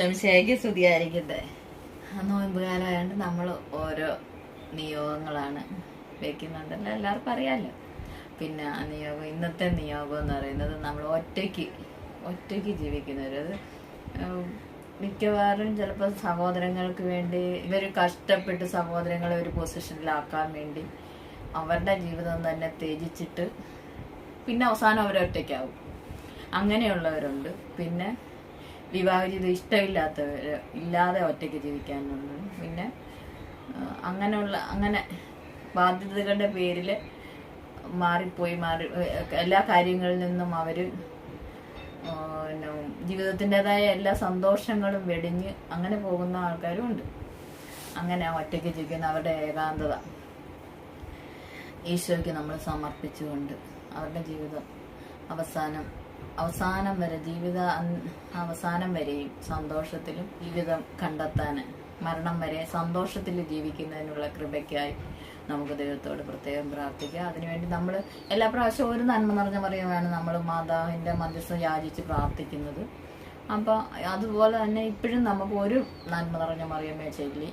ഈശ്വംശയ്ക്ക് സ്തുതിയായിരിക്കട്ടെ. നോയമ്പ് കാലമായതുകൊണ്ട് നമ്മൾ ഓരോ നിയോഗങ്ങളാണ് വെക്കുന്നുണ്ടല്ലോ. എല്ലാവർക്കും അറിയാമല്ലോ പിന്നെ ആ നിയോഗം ഇന്നത്തെ നിയോഗം എന്ന് പറയുന്നത് നമ്മൾ ഒറ്റയ്ക്ക് ഒറ്റയ്ക്ക് ജീവിക്കുന്നവർ അത് മിക്കവാറും ചിലപ്പോൾ സഹോദരങ്ങൾക്ക് വേണ്ടി ഇവർ കഷ്ടപ്പെട്ട് സഹോദരങ്ങളെ ഒരു പൊസിഷനിലാക്കാൻ വേണ്ടി അവരുടെ ജീവിതം തന്നെ ത്യജിച്ചിട്ട് പിന്നെ അവസാനം അവരൊറ്റയ്ക്കാവും. അങ്ങനെയുള്ളവരുണ്ട്. പിന്നെ വിവാഹ ഇഷ്ടമില്ലാത്തവർ ഇല്ലാതെ ഒറ്റയ്ക്ക് ജീവിക്കാനൊന്നും പിന്നെ അങ്ങനെയുള്ള അങ്ങനെ ബാധ്യതകളുടെ പേരിൽ മാറിപ്പോയി മാറി എല്ലാ കാര്യങ്ങളിൽ നിന്നും അവർ ജീവിതത്തിന്റെതായ എല്ലാ സന്തോഷങ്ങളും വെടിഞ്ഞ് അങ്ങനെ പോകുന്ന ആൾക്കാരും ഉണ്ട്. അങ്ങനെ ഒറ്റയ്ക്ക് ജീവിക്കുന്ന അവരുടെ ഏകാന്തത ഈശോയ്ക്ക് നമ്മൾ സമർപ്പിച്ചുകൊണ്ട് അവരുടെ ജീവിതം അവസാനം അവസാനം വരെ ജീവിത അവസാനം വരെയും സന്തോഷത്തിലും ജീവിതം കണ്ടെത്താൻ മരണം വരെ സന്തോഷത്തിൽ ജീവിക്കുന്നതിനുള്ള കൃപയ്ക്കായി നമുക്ക് ദൈവത്തോട് പ്രത്യേകം പ്രാർത്ഥിക്കാം. അതിനുവേണ്ടി നമ്മൾ എല്ലാ പ്രാവശ്യവും ഒരു നന്മ നിറഞ്ഞ പറയുകയാണ് നമ്മൾ മാതാവിന്റെ മധ്യസ്ഥം യാചിച്ച് പ്രാർത്ഥിക്കുന്നത്. അപ്പോൾ അതുപോലെ തന്നെ ഇപ്പോഴും നമുക്ക് ഒരു നന്മ നിറഞ്ഞ മറിയമേ ചൊല്ലി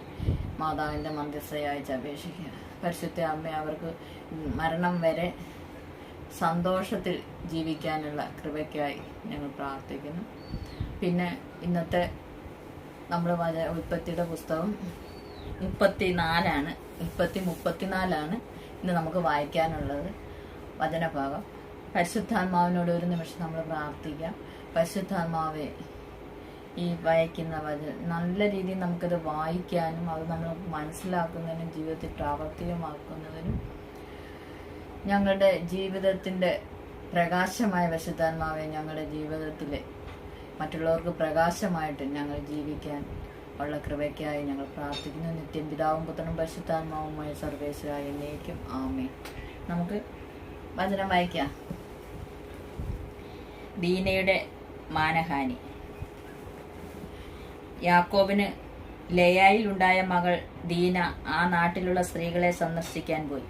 മാതാവിന്റെ മധ്യസ്ഥയായിച്ച് അപേക്ഷിക്കുക പരിശുദ്ധ അമ്മ അവർക്ക് മരണം വരെ സന്തോഷത്തിൽ ജീവിക്കാനുള്ള കൃപയ്ക്കായി ഞങ്ങൾ പ്രാർത്ഥിക്കുന്നു. പിന്നെ ഇന്നത്തെ നമ്മൾ വര ഉൽപ്പത്തിയുടെ പുസ്തകം മുപ്പത്തി നാലാണ് മുപ്പത്തി മുപ്പത്തിനാലാണ് ഇന്ന് നമുക്ക് വായിക്കാനുള്ളത് വചനഭാഗം. പരിശുദ്ധാത്മാവിനോട് ഒരു നിമിഷം നമ്മൾ പ്രാർത്ഥിക്കാം. പരിശുദ്ധാത്മാവെ ഈ വായിക്കുന്ന വചന നല്ല രീതിയിൽ നമുക്കത് വായിക്കാനും അത് നമ്മൾ മനസ്സിലാക്കുന്നതിനും ജീവിതത്തിൽ പ്രാവർത്തികമാക്കുന്നതിനും ഞങ്ങളുടെ ജീവിതത്തിന്റെ പ്രകാശമായ വശുദ്ധാത്മാവെ ഞങ്ങളുടെ ജീവിതത്തിൽ മറ്റുള്ളവർക്ക് പ്രകാശമായിട്ട് ഞങ്ങൾ ജീവിക്കാൻ ഉള്ള കൃപയ്ക്കായി ഞങ്ങൾ പ്രാർത്ഥിക്കുന്നു. നിത്യം പിതാവും പുത്രനും പരിശുദ്ധാത്മാവുമായ സർവേശ്വരായ എന്നേക്കും ആമേ നമുക്ക് വചനം വായിക്കാം. ദീനയുടെ മാനഹാനി. യാക്കോബിന് ലയായിലുണ്ടായ മകൾ ദീന ആ നാട്ടിലുള്ള സ്ത്രീകളെ സന്ദർശിക്കാൻ പോയി.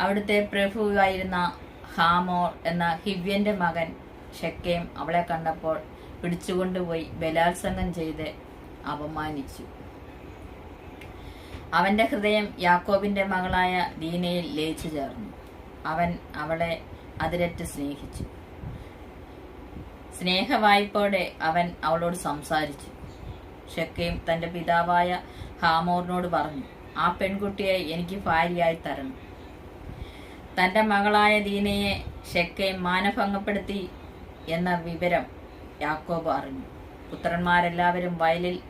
അവിടുത്തെ പ്രഭുവായിരുന്ന ഹാമോർ എന്ന ഹിവ്യന്റെ മകൻ ഷെക്കേം അവളെ കണ്ടപ്പോൾ പിടിച്ചുകൊണ്ടുപോയി ബലാത്സംഗം ചെയ്ത് അപമാനിച്ചു. അവന്റെ ഹൃദയം യാക്കോബിന്റെ മകളായ ദീനയിൽ ലയിച്ചു ചേർന്നു. അവൻ അവളെ അതിരറ്റ് സ്നേഹിച്ചു. സ്നേഹവായ്പോടെ അവൻ അവളോട് സംസാരിച്ചു. ഷെക്കേം തന്റെ പിതാവായ ഹാമോറിനോട് പറഞ്ഞു ആ പെൺകുട്ടിയെ എനിക്ക് ഭാര്യയായി തരണം. തന്റെ മകളായ ദീനയെ ഷെക്കെ മാനഭംഗപ്പെടുത്തി എന്ന വിവരം യാക്കോബ് അറിഞ്ഞു. പുത്രന്മാരെല്ലാവരും വയലിൽ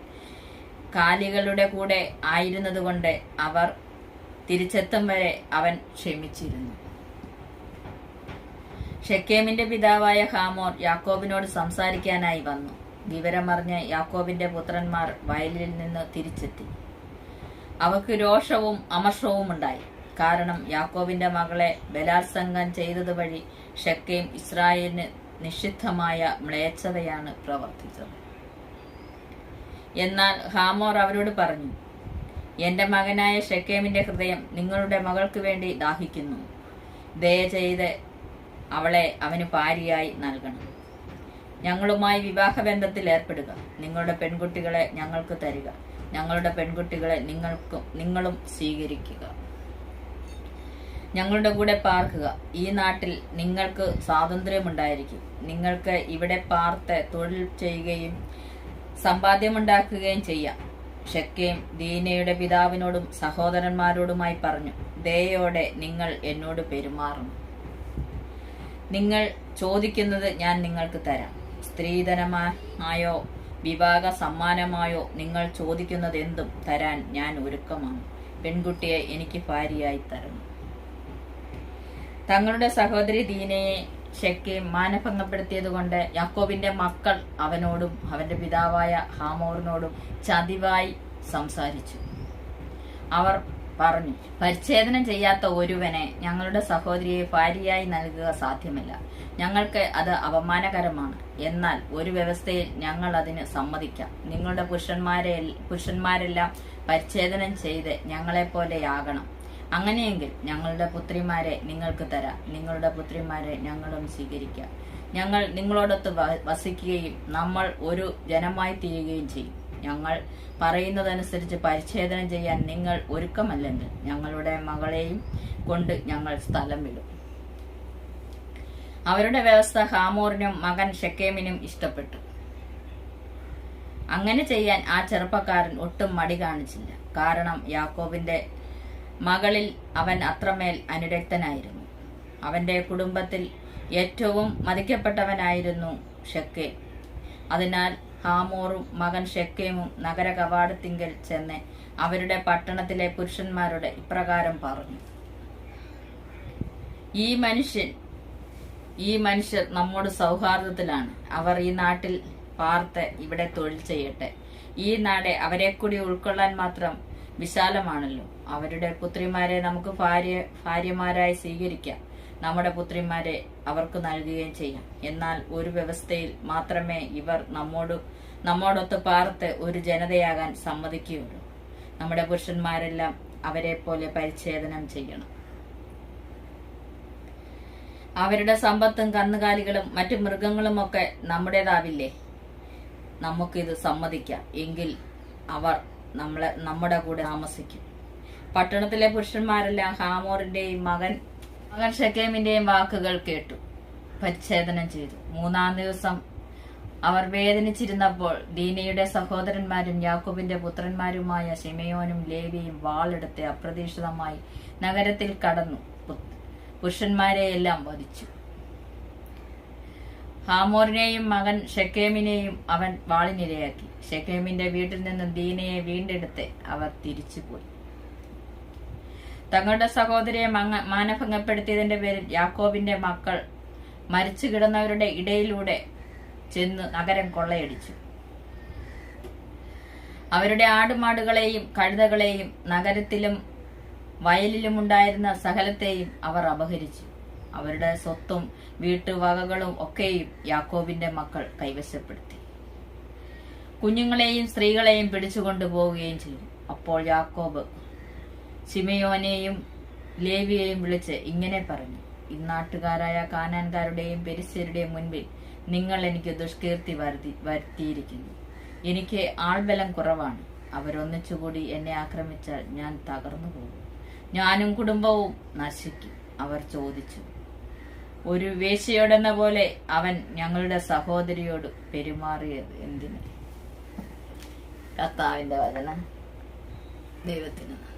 കാലികളുടെ കൂടെ ആയിരുന്നതുകൊണ്ട് അവർ തിരിച്ചെത്തും വരെ അവൻ ക്ഷമിച്ചിരുന്നു. ഷെക്കേമിന്റെ പിതാവായ ഹാമോർ യാക്കോബിനോട് സംസാരിക്കാനായി വന്നു. വിവരമറിഞ്ഞ് യാക്കോബിന്റെ പുത്രന്മാർ വയലിൽ നിന്ന് തിരിച്ചെത്തി. അവക്ക് രോഷവും അമർഷവും ഉണ്ടായി കാരണം യാക്കോബിന്റെ മകളെ ബലാത്സംഗം ചെയ്തത് വഴി ഷെക്കേം ഇസ്രായേലിന് നിഷിദ്ധമായ മ്ലേച്ഛതയാണ് പ്രവർത്തിച്ചത്. എന്നാൽ ഹാമോർ അവരോട് പറഞ്ഞു എന്റെ മകനായ ഷെക്കേമിന്റെ ഹൃദയം നിങ്ങളുടെ മകൾക്ക് വേണ്ടി ദാഹിക്കുന്നു. ദയ ചെയ്ത് അവളെ അവന് ഭാര്യയായി നൽകണം. ഞങ്ങളുമായി വിവാഹബന്ധത്തിൽ ഏർപ്പെടുക. നിങ്ങളുടെ പെൺകുട്ടികളെ ഞങ്ങൾക്ക് തരിക. ഞങ്ങളുടെ പെൺകുട്ടികളെ നിങ്ങൾക്കും നിങ്ങളും സ്വീകരിക്കുക. ഞങ്ങളുടെ കൂടെ പാർക്കുക. ഈ നാട്ടിൽ നിങ്ങൾക്ക് സ്വാതന്ത്ര്യമുണ്ടായിരിക്കും. നിങ്ങൾക്ക് ഇവിടെ പാർത്ത് തൊഴിൽ ചെയ്യുകയും സമ്പാദ്യമുണ്ടാക്കുകയും ചെയ്യാം. ഷെക്കേം ദീനയുടെ പിതാവിനോടും സഹോദരന്മാരോടുമായി പറഞ്ഞു ദയോടെ നിങ്ങൾ എന്നോട് പെരുമാറണം നിങ്ങൾ ചോദിക്കുന്നത് ഞാൻ നിങ്ങൾക്ക് തരാം. സ്ത്രീധനമായോ വിവാഹ സമ്മാനമായോ നിങ്ങൾ ചോദിക്കുന്നത് എന്തും തരാൻ ഞാൻ ഒരുക്കമാണ്. പെൺകുട്ടിയെ എനിക്ക് ഭാര്യയായി തരണം. തങ്ങളുടെ സഹോദരി ദീനയെ ഷെക്കെ മാനഭംഗപ്പെടുത്തിയതുകൊണ്ട് യാക്കോബിന്റെ മക്കൾ അവനോടും അവന്റെ പിതാവായ ഹാമോറിനോടും ചതിവായി സംസാരിച്ചു. അവർ പറഞ്ഞു പരിച്ഛേദനം ചെയ്യാത്ത ഒരുവനെ ഞങ്ങളുടെ സഹോദരിയെ ഭാര്യയായി നൽകുക സാധ്യമല്ല. ഞങ്ങൾക്ക് അത് അപമാനകരമാണ്. എന്നാൽ ഒരു വ്യവസ്ഥയിൽ ഞങ്ങൾ അതിന് സമ്മതിക്കാം. നിങ്ങളുടെ പുരുഷന്മാരെ പുരുഷന്മാരെല്ലാം പരിച്ഛേദനം ചെയ്ത് ഞങ്ങളെപ്പോലെയാകണം. അങ്ങനെയെങ്കിൽ ഞങ്ങളുടെ പുത്രിമാരെ നിങ്ങൾക്ക് തരാം. നിങ്ങളുടെ പുത്രിമാരെ ഞങ്ങളും സ്വീകരിക്കാം. ഞങ്ങൾ നിങ്ങളോടൊത്ത് വസിക്കുകയും നമ്മൾ ഒരു ജനമായി തീരുകയും ചെയ്യും. ഞങ്ങൾ പറയുന്നതനുസരിച്ച് പരിച്ഛേദനം ചെയ്യാൻ നിങ്ങൾ ഒരുക്കമല്ലെങ്കിൽ ഞങ്ങളുടെ മകളെയും കൊണ്ട് ഞങ്ങൾ സ്ഥലം വിടും. അവരുടെ വ്യവസ്ഥ ഹാമോറിനും മകൻ ഷെക്കേമിനും ഇഷ്ടപ്പെട്ടു. അങ്ങനെ ചെയ്യാൻ ആ ചെറുപ്പക്കാരൻ ഒട്ടും മടി കാണിച്ചില്ല. കാരണം യാക്കോബിന്റെ മകളിൽ അവൻ അത്രമേൽ അനുരക്തനായിരുന്നു. അവന്റെ കുടുംബത്തിൽ ഏറ്റവും മതിക്കപ്പെട്ടവനായിരുന്നു ഷെക്കേം. അതിനാൽ ഹാമോറും മകൻ ഷെക്കേമും നഗര കവാടത്തിങ്കൽ ചെന്ന് അവരുടെ പട്ടണത്തിലെ പുരുഷന്മാരുടെ ഇപ്രകാരം പറഞ്ഞു. ഈ മനുഷ്യൻ ഈ മനുഷ്യർ നമ്മോട് സൗഹാർദ്ദത്തിലാണ്. അവർ ഈ നാട്ടിൽ പാർത്ത് ഇവിടെ തൊഴിൽ ചെയ്യട്ടെ. ഈ നാട് അവരെ കൂടി ഉൾക്കൊള്ളാൻ മാത്രം വിശാലമാണല്ലോ. അവരുടെ പുത്രിമാരെ നമുക്ക് ഭാര്യ ഭാര്യമാരായി സ്വീകരിക്കാം. നമ്മുടെ പുത്രിമാരെ അവർക്ക് നൽകുകയും ചെയ്യാം. എന്നാൽ ഒരു വ്യവസ്ഥയിൽ മാത്രമേ ഇവർ നമ്മോട് നമ്മോടൊത്ത് പാർത്ത് ഒരു ജനതയാകാൻ സമ്മതിക്കുകയുള്ളൂ. നമ്മുടെ പുരുഷന്മാരെല്ലാം അവരെ പോലെ പരിച്ഛേദനം ചെയ്യണം. അവരുടെ സമ്പത്തും കന്നുകാലികളും മറ്റു മൃഗങ്ങളും ഒക്കെ നമ്മുടേതാവില്ലേ? നമുക്കിത് സമ്മതിക്കാം. എങ്കിൽ അവർ നമ്മളെ നമ്മുടെ കൂടെ താമസിക്കും. പട്ടണത്തിലെ പുരുഷന്മാരെല്ലാം ഹാമോറിന്റെയും മകൻ മകൻ ഷെക്കേമിന്റെയും വാക്കുകൾ കേട്ടു. പരിച്ഛേദനം ചെയ്തു. മൂന്നാം ദിവസം അവർ വേദനിച്ചിരുന്നപ്പോൾ ദീനയുടെ സഹോദരന്മാരും യാക്കോബിന്റെ പുത്രന്മാരുമായ ശിമയോനും ലേവിയും വാളെടുത്ത് അപ്രതീക്ഷിതമായി നഗരത്തിൽ കടന്നു. പുരുഷന്മാരെ പുരുഷന്മാരെയെല്ലാം വധിച്ചു. ഹാമോറിനെയും മകൻ ഷെക്കേമിനെയും അവൻ വാളിനിരയാക്കി. ഷെക്കേമിന്റെ വീട്ടിൽ നിന്നും ദീനയെ വീണ്ടെടുത്ത് അവർ തിരിച്ചുപോയി. തങ്ങളുടെ സഹോദരിയെ മാനഭംഗപ്പെടുത്തിയതിന്റെ പേരിൽ യാക്കോബിന്റെ മക്കൾ മരിച്ചു കിടന്നവരുടെ ഇടയിലൂടെ ചെന്ന് നഗരം കൊള്ളയടിച്ചു. അവരുടെ ആടുമാടുകളെയും കഴുതകളെയും നഗരത്തിലും വയലിലും ഉണ്ടായിരുന്ന സകലത്തെയും അവർ അപഹരിച്ചു. അവരുടെ സ്വത്തും വീട്ടുവകകളും ഒക്കെയും യാക്കോബിന്റെ മക്കൾ കൈവശപ്പെടുത്തി. കുഞ്ഞുങ്ങളെയും സ്ത്രീകളെയും പിടിച്ചുകൊണ്ടു പോവുകയും ചെയ്തു. അപ്പോൾ യാക്കോബ് ശിമയോനെയും ലേവിയെയും വിളിച്ച് ഇങ്ങനെ പറഞ്ഞു. ഇന്നാട്ടുകാരായ കാനാൻകാരുടെയും പെരിസ്യരുടെയും മുൻപിൽ നിങ്ങൾ എനിക്ക് ദുഷ്കീർത്തി വരുത്തി വരുത്തിയിരിക്കുന്നു. എനിക്ക് ആൾബലം കുറവാണ്. അവരൊന്നിച്ചുകൂടി എന്നെ ആക്രമിച്ചാൽ ഞാൻ തകർന്നു പോകും. ഞാനും കുടുംബവും നശിക്കും അവർ ചോദിച്ചു. ഒരു വേശയോടെന്ന പോലെ അവൻ ഞങ്ങളുടെ സഹോദരിയോട് പെരുമാറിയത് എന്തിന്? കർത്താവിന്റെ വചനം ദൈവത്തിന്.